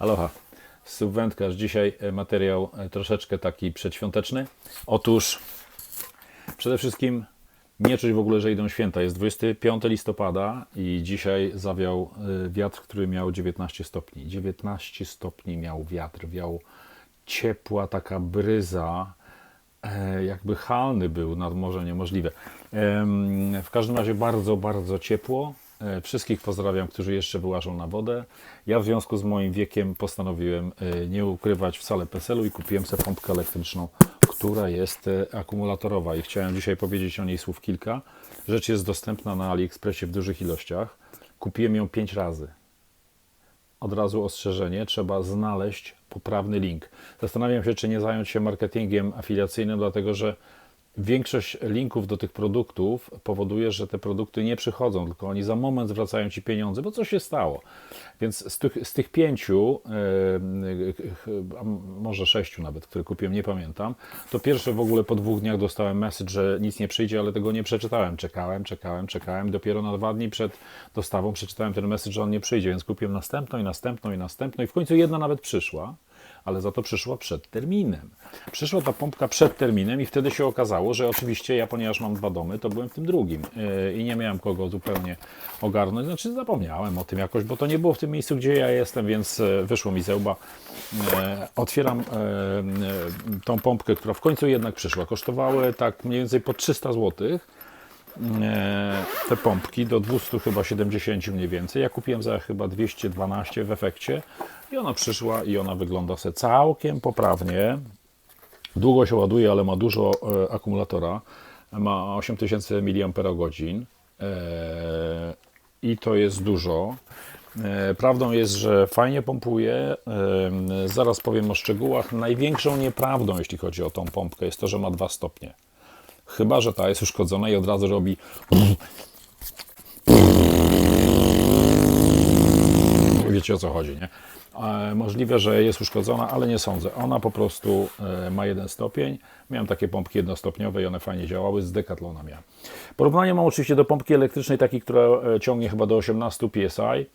Aloha. Subwentkarz. Dzisiaj e, materiał e, troszeczkę taki przedświąteczny. Otóż przede wszystkim nie czuć w ogóle, że idą święta. Jest 25 listopada i dzisiaj zawiał e, wiatr, który miał 19 stopni. 19 stopni miał wiatr, wiał ciepła taka bryza, jakby halny był nad morze niemożliwe. Em, W każdym razie bardzo, bardzo ciepło. E, Wszystkich pozdrawiam, którzy jeszcze wyłażą na wodę. Ja w związku z moim wiekiem postanowiłem e, nie ukrywać wcale PESEL-u i kupiłem sobie pompkę elektryczną, która jest e, akumulatorowa i chciałem dzisiaj powiedzieć o niej słów kilka. Rzecz jest dostępna na AliExpressie w dużych ilościach. Kupiłem ją 5 razy od razu ostrzeżenie, trzeba znaleźć poprawny link. Zastanawiam się, czy nie zająć się marketingiem afiliacyjnym, dlatego że większość linków do tych produktów powoduje, że te produkty nie przychodzą, tylko oni za moment zwracają ci pieniądze, bo coś się stało. Więc z tych, z tych pięciu, e, a może sześciu nawet, które kupiłem, nie pamiętam, to pierwsze w ogóle po dwóch dniach dostałem message, że nic nie przyjdzie, ale tego nie przeczytałem. Czekałem, czekałem, czekałem. Dopiero na dwa dni przed dostawą przeczytałem ten message, że on nie przyjdzie, więc kupiłem następną i następną i następną i w końcu jedna nawet przyszła ale za to przyszła przed terminem. Przyszła ta pompka przed terminem i wtedy się okazało, że oczywiście ja, ponieważ mam dwa domy, to byłem w tym drugim yy, i nie miałem kogo zupełnie ogarnąć. Znaczy zapomniałem o tym jakoś, bo to nie było w tym miejscu, gdzie ja jestem, więc yy, wyszło mi ze łba. Yy, Otwieram tą pompkę, która w końcu jednak przyszła. Kosztowały tak mniej więcej po 300 złotych e, te pompki do 200 chyba 70 mniej więcej. Ja kupiłem za chyba 212 w efekcie i ona przyszła i ona wygląda sobie całkiem poprawnie. Długo się ładuje, ale ma dużo e, akumulatora. Ma 8000 mAh e, i to jest dużo. E, Prawdą jest, że fajnie pompuje. E, Zaraz powiem o szczegółach. Największą nieprawdą, jeśli chodzi o tą pompkę, jest to, że ma dwa stopnie. Chyba, że ta jest uszkodzona i od razu robi. Wiecie o co chodzi, nie? E, Możliwe, że jest uszkodzona, ale nie sądzę. Ona po prostu e, ma jeden stopień. Miałem takie pompki jednostopniowe i one fajnie działały. Z Decathlona miałem. Porównanie mam oczywiście do pompki elektrycznej, takiej, która e, ciągnie chyba do 18 psi.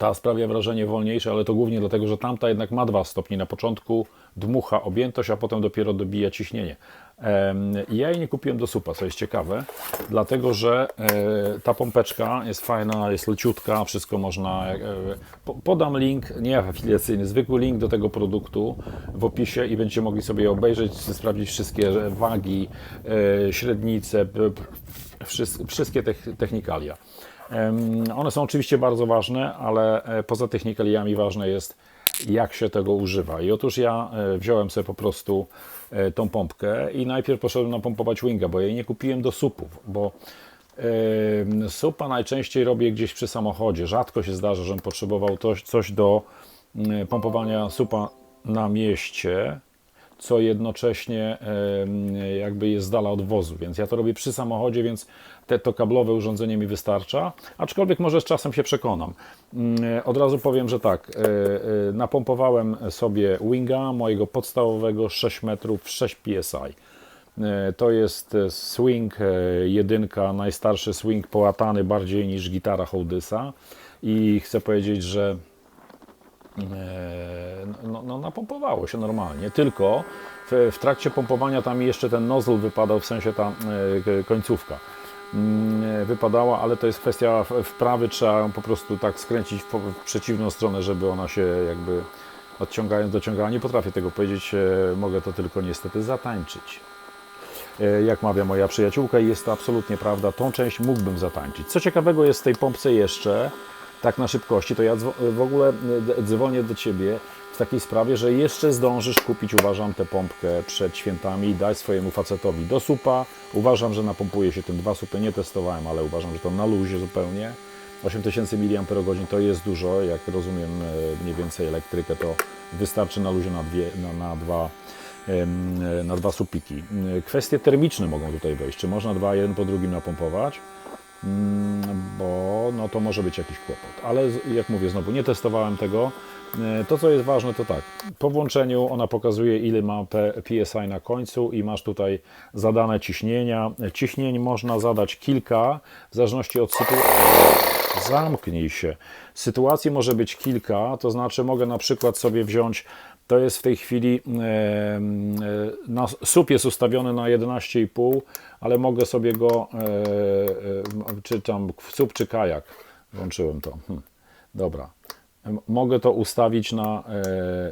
Ta sprawia wrażenie wolniejsze, ale to głównie dlatego, że tamta jednak ma dwa stopnie. Na początku dmucha objętość, a potem dopiero dobija ciśnienie. Ja jej nie kupiłem do supa, co jest ciekawe, dlatego że e, ta pompeczka jest fajna, jest leciutka, wszystko można. e, po- Podam link, nie afiliacyjny, zwykły link do tego produktu w opisie i będziecie mogli sobie obejrzeć, sprawdzić wszystkie wagi, e, średnice, wszystkie techn- technikalia. One są oczywiście bardzo ważne, ale e, poza technikaliami ważne jest, jak się tego używa. I otóż ja e, wziąłem sobie po prostu e, tą pompkę i najpierw poszedłem napompować winga, bo jej nie kupiłem do supów, bo supa najczęściej robię gdzieś przy samochodzie. Rzadko się zdarza, żebym potrzebował coś, coś do mm, pompowania supa na mieście, co jednocześnie jakby jest z dala od wozu, więc ja to robię przy samochodzie, więc te, to kablowe urządzenie mi wystarcza, aczkolwiek może z czasem się przekonam. Mm, Od razu powiem, że tak, e, e, napompowałem sobie Winga mojego podstawowego 6 metrów 6 psi. E, To jest e, swing e, jedynka, najstarszy swing połatany bardziej niż gitara Hołdysa i chcę powiedzieć, że e, no, no, napompowało się normalnie, tylko w, w trakcie pompowania tam jeszcze ten nozzle wypadał, w sensie ta e, końcówka mm, wypadała, ale to jest kwestia wprawy, trzeba po prostu tak skręcić w, przeciwną stronę, żeby ona się jakby odciągając dociągała. Nie potrafię tego powiedzieć, e, mogę to tylko niestety zatańczyć. E, Jak mawia moja przyjaciółka, i jest to absolutnie prawda, tą część mógłbym zatańczyć. Co ciekawego jest w tej pompce jeszcze, tak na szybkości, to ja dzwo- w ogóle e, dzwonię do Ciebie w takiej sprawie, że jeszcze zdążysz kupić, uważam, tę pompkę przed świętami i daj swojemu facetowi do supa. Uważam, że napompuje się tym dwa supy, nie testowałem, ale uważam, że to na luzie zupełnie. 8000 mAh to jest dużo, jak rozumiem e, mniej więcej elektrykę, to wystarczy na luzie na, dwie, na, na dwa e, na dwa supiki. E, Kwestie termiczne mogą tutaj wejść. Czy można dwa jeden po drugim napompować? Mm, Bo no to może być jakiś kłopot. Ale jak mówię znowu, nie testowałem tego. E, To, co jest ważne, to tak. Po włączeniu ona pokazuje, ile ma PSI na końcu i masz tutaj zadane ciśnienia. Ciśnień można zadać kilka, w zależności od sytuacji. Zamknij się. Sytuacji może być kilka, to znaczy mogę na przykład sobie wziąć, to jest w tej chwili, e, na, słup jest ustawiony na 11,5, ale mogę sobie go, e, e, czy tam słup czy kajak, włączyłem to, hm. dobra. Mogę to ustawić na,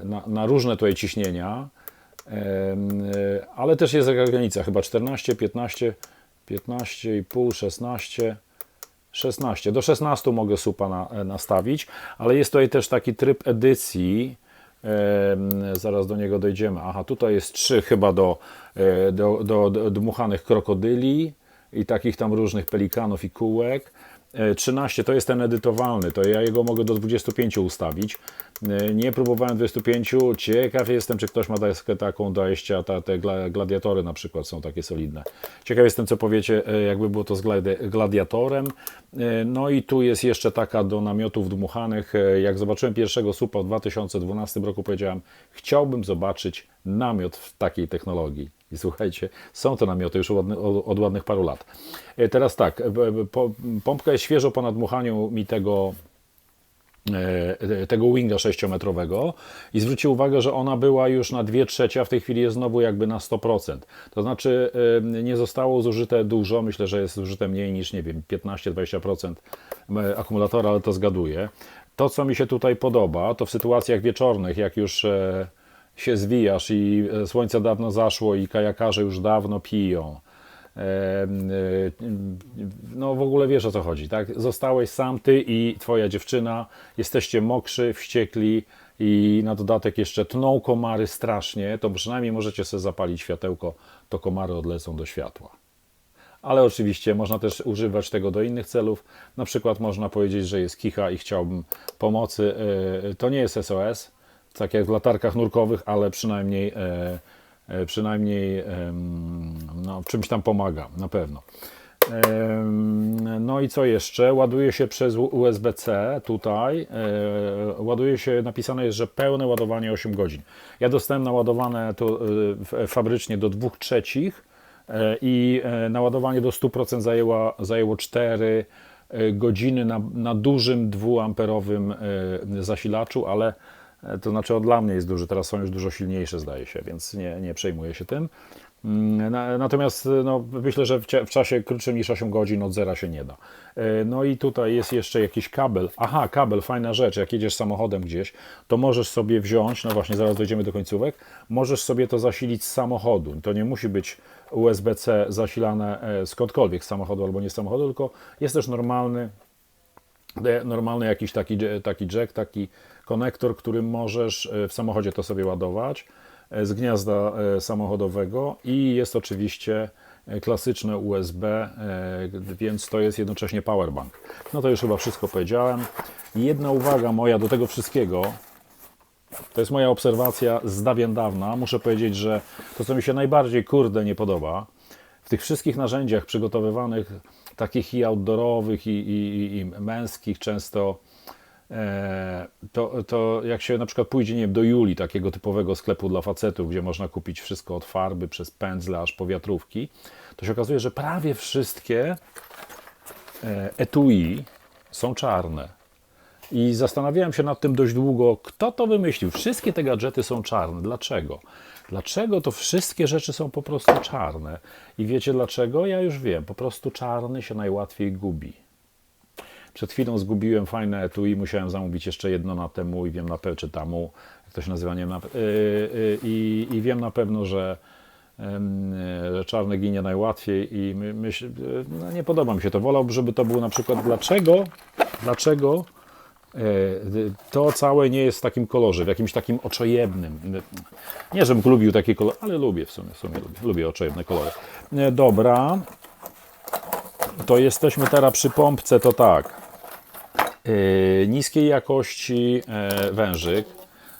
na, na różne tutaj ciśnienia, ale też jest jakaś granica, chyba 14, 15, 15,5, 16, 16. Do 16 mogę supa na, nastawić, ale jest tutaj też taki tryb edycji. Zaraz do niego dojdziemy. Aha, tutaj jest 3 chyba do, e, do, do dmuchanych krokodyli i takich tam różnych pelikanów i kółek. E, 13 to jest ten edytowalny, to ja jego mogę do 25 ustawić. E, Nie próbowałem 25, ciekaw jestem, czy ktoś ma taką do wejścia, ta, te gla- gladiatory na przykład są takie solidne. Ciekaw jestem, co powiecie, e, jakby było to z gladi- gladiatorem. E, No i tu jest jeszcze taka do namiotów dmuchanych. E, Jak zobaczyłem pierwszego supa w 2012 roku, powiedziałem, chciałbym zobaczyć namiot w takiej technologii. I słuchajcie, są to namioty już od, od, ładnych paru lat. E, Teraz tak, e, pompka jest świeżo po nadmuchaniu mi tego e, tego winga 6-metrowego i zwróćcie uwagę, że ona była już na 2 trzecie, a w tej chwili jest znowu jakby na 100%. To znaczy nie zostało zużyte dużo, myślę, że jest zużyte mniej niż, nie wiem, 15-20% e, akumulatora, ale to zgaduję. To, co mi się tutaj podoba, to w sytuacjach wieczornych, jak już się zwijasz i e, słońce dawno zaszło i kajakarze już dawno piją, E, e, no w ogóle wiesz o co chodzi, tak? Zostałeś sam ty i twoja dziewczyna, jesteście mokrzy, wściekli i na dodatek jeszcze tną komary strasznie, to przynajmniej możecie sobie zapalić światełko, to komary odlecą do światła. Ale oczywiście można też używać tego do innych celów. Na przykład można powiedzieć, że jest kicha i chciałbym pomocy. To nie jest SOS, tak jak w latarkach nurkowych, ale przynajmniej, e, e, przynajmniej no, czymś tam pomaga, na pewno. No i co jeszcze? Ładuje się przez USB-C tutaj. e, Ładuje się, napisane jest, że pełne ładowanie 8 godzin. Ja dostałem naładowane to fabrycznie do 2 trzecich i naładowanie do 100% zajęło, zajęło 4 e, godziny na, na dużym 2-amperowym e, zasilaczu, ale to znaczy on dla mnie jest duży, teraz są już dużo silniejsze zdaje się, więc nie, nie przejmuję się tym. Mm, na- Natomiast no, myślę, że w, czasie krótszym niż 8 godzin od zera się nie da. E, No i tutaj jest jeszcze jakiś kabel. Aha, kabel, fajna rzecz. Jak jedziesz samochodem gdzieś, to możesz sobie wziąć, no właśnie zaraz dojdziemy do końcówek, możesz sobie to zasilić z samochodu. To nie musi być USB-C zasilane e, skądkolwiek, z samochodu albo nie z samochodu, tylko jest też normalny, e, normalny jakiś taki, taki jack, taki konektor, którym możesz e, w samochodzie to sobie ładować e, z gniazda e, samochodowego i jest oczywiście klasyczne USB, więc to jest jednocześnie powerbank. No to już chyba wszystko powiedziałem. Jedna uwaga moja do tego wszystkiego, to jest moja obserwacja z dawien dawna. Muszę powiedzieć, że to, co mi się najbardziej kurde nie podoba, w tych wszystkich narzędziach przygotowywanych, takich i outdoorowych, i, i, i- męskich, często to, to jak się na przykład pójdzie nie wiem, do Juli, takiego typowego sklepu dla facetów, gdzie można kupić wszystko od farby, przez pędzle, aż po wiatrówki, to się okazuje, że prawie wszystkie e, etui są czarne. I zastanawiałem się nad tym dość długo, kto to wymyślił. Wszystkie te gadżety są czarne. Dlaczego? Dlaczego to wszystkie rzeczy są po prostu czarne? I wiecie dlaczego? Ja już wiem. Po prostu czarny się najłatwiej gubi. Przed chwilą zgubiłem fajne etui, musiałem zamówić jeszcze jedno na temu i wiem na pewno, czy tamu, jak to się nazywa, nie na, yy, yy, i, i wiem na pewno, że, że czarny ginie najłatwiej i no nie podoba mi się to. Wolałbym, żeby to było na przykład, dlaczego, dlaczego e, to całe nie jest w takim kolorze, w jakimś takim oczojebnym. Nie, żebym lubił takie kolory, ale lubię w sumie, w sumie lubię, lubię oczojebne kolory. E, Dobra, to jesteśmy teraz przy pompce, to tak. E, Niskiej jakości e, wężyk.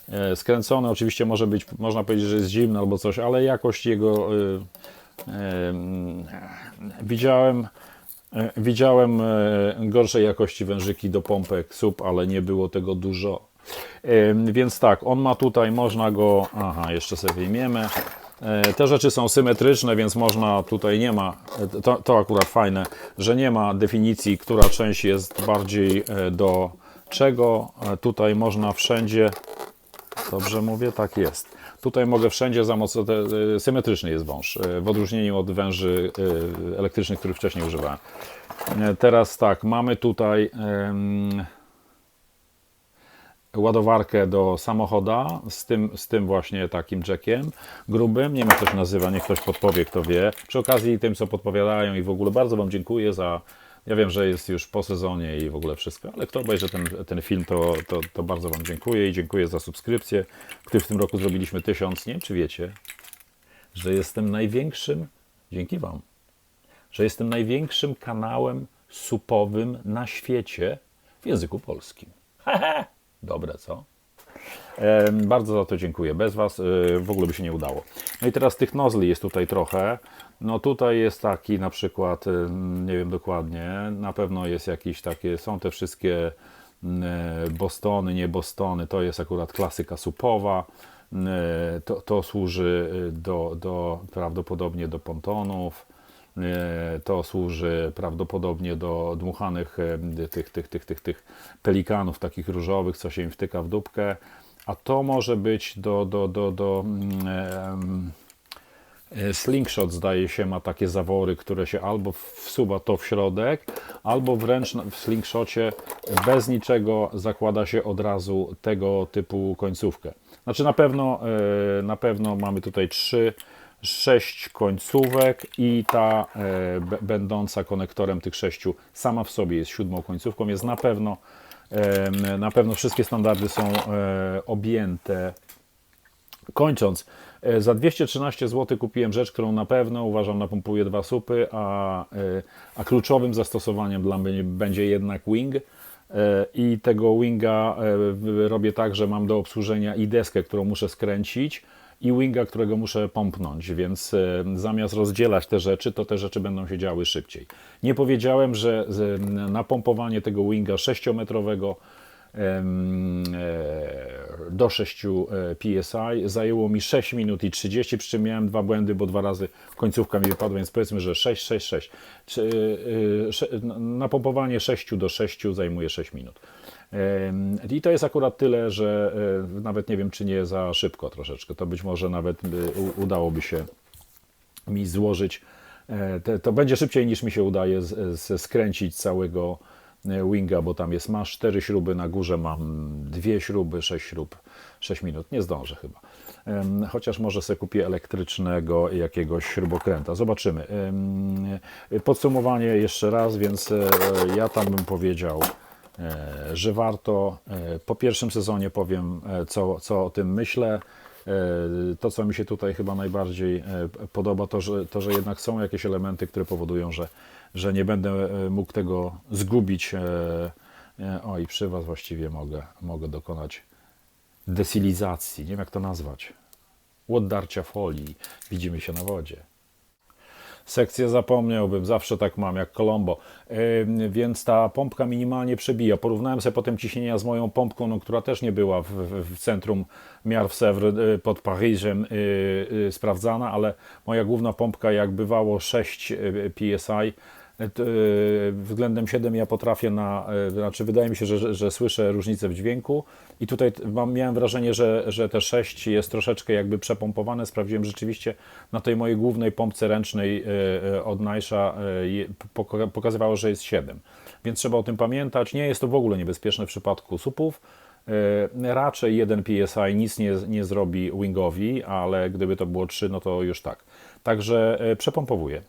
E, Skręcony oczywiście może być, można powiedzieć, że jest zimny albo coś, ale jakość jego e, mm, widziałem E, Widziałem gorszej jakości wężyki do pompek sub, ale nie było tego dużo. Więc tak, on ma tutaj, można go, aha, jeszcze sobie wyjmiemy. E, Te rzeczy są symetryczne, więc można, tutaj nie ma, e, to, to akurat fajne, że nie ma definicji, która część jest bardziej e, do czego. Tutaj można wszędzie, dobrze mówię, tak jest. Tutaj mogę wszędzie za mocno, te, e, symetryczny jest wąż, w odróżnieniu od węży elektrycznych, których wcześniej używałem. Teraz tak, mamy tutaj em, ładowarkę do samochoda z tym, z tym właśnie takim jackiem grubym. Nie wiem jak to się nazywa, niech ktoś podpowie, kto wie. Przy okazji tym, co podpowiadają i w ogóle bardzo Wam dziękuję za... Ja wiem, że jest już po sezonie i w ogóle wszystko, ale kto obejrzy ten, ten film, to, to, to bardzo Wam dziękuję i dziękuję za subskrypcję, który w tym roku zrobiliśmy tysiąc. Nie wiem, czy wiecie, że jestem największym, dzięki Wam, że jestem największym kanałem supowym na świecie w języku polskim. Dobre, co? Bardzo za to dziękuję. Bez Was e, w ogóle by się nie udało. No i teraz tych nozli jest tutaj trochę. No tutaj jest taki na przykład, e, nie wiem dokładnie, na pewno jest jakiś takie, są te wszystkie m, e, Bostony, nie Bostony, to jest akurat klasyka supowa. M, e, To, to służy e, do, do, prawdopodobnie do pontonów. E, To służy prawdopodobnie do dmuchanych e, tych, tych, tych, tych, tych pelikanów takich różowych, co się im wtyka w dupkę. A to może być do, do, do, do mm, e, Slingshot zdaje się ma takie zawory, które się albo wsuwa to w środek, albo wręcz w slingshocie bez niczego zakłada się od razu tego typu końcówkę. Znaczy na pewno, e, na pewno mamy tutaj trzy, sześć końcówek i ta e, będąca konektorem tych sześciu sama w sobie jest siódmą końcówką, jest na pewno em, na pewno wszystkie standardy są e, objęte Kończąc, e, za 213 zł kupiłem rzecz, którą na pewno uważam napompuje dwa supy, a, e, a kluczowym zastosowaniem dla mnie będzie jednak wing. E, I tego winga e, robię tak, że mam do obsłużenia i deskę, którą muszę skręcić, i winga, którego muszę pompnąć, więc e, zamiast rozdzielać te rzeczy, to te rzeczy będą się działy szybciej. Nie powiedziałem, że napompowanie tego winga 6-metrowego em, e, do 6 e, PSI. Zajęło mi 6 minut i 30, przy czym miałem dwa błędy, bo dwa razy końcówka mi wypadła, więc powiedzmy, że 6, 6, 6. Czy, y, sze- Napompowanie 6 do 6 zajmuje 6 minut. I to jest akurat tyle, że e, nawet nie wiem, czy nie za szybko troszeczkę. To być może nawet udałoby się mi złożyć. e, To będzie szybciej niż mi się udaje skręcić całego e, winga, bo tam jest, masz cztery śruby, na górze mam dwie śruby, sześć śrub, 6 minut. Nie zdążę chyba. Chociaż może sobie kupię elektrycznego jakiegoś śrubokręta. Zobaczymy. Podsumowanie jeszcze raz, więc e, ja tam bym powiedział, e, że warto. E, Po pierwszym sezonie powiem, co, co o tym myślę. To, co mi się tutaj chyba najbardziej podoba, to że, to, że jednak są jakieś elementy, które powodują, że, że nie będę e, mógł tego zgubić. E, e, O, i przy Was właściwie mogę, mogę dokonać desilizacji. Nie wiem, jak to nazwać. Oddarcia folii. Widzimy się na wodzie. Sekcję zapomniałbym, zawsze tak mam, jak Colombo. Więc ta pompka minimalnie przebija. Porównałem sobie potem ciśnienia z moją pompką, no, która też nie była w, w, centrum miar w Sèvres y, pod Paryżem y, y, sprawdzana, ale moja główna pompka, jak bywało 6 y, PSI, y, y, względem 7 ja potrafię na, y, znaczy wydaje mi się, że, że, słyszę różnicę w dźwięku i tutaj mam, miałem wrażenie, że, że te 6 jest troszeczkę jakby przepompowane. Sprawdziłem rzeczywiście na tej mojej głównej pompce ręcznej od Najsza pokazywało, że jest 7. Więc trzeba o tym pamiętać. Nie jest to w ogóle niebezpieczne w przypadku supów. Raczej 1 PSI nic nie, nie zrobi wingowi, ale gdyby to było 3, no to już tak. Także przepompowuję.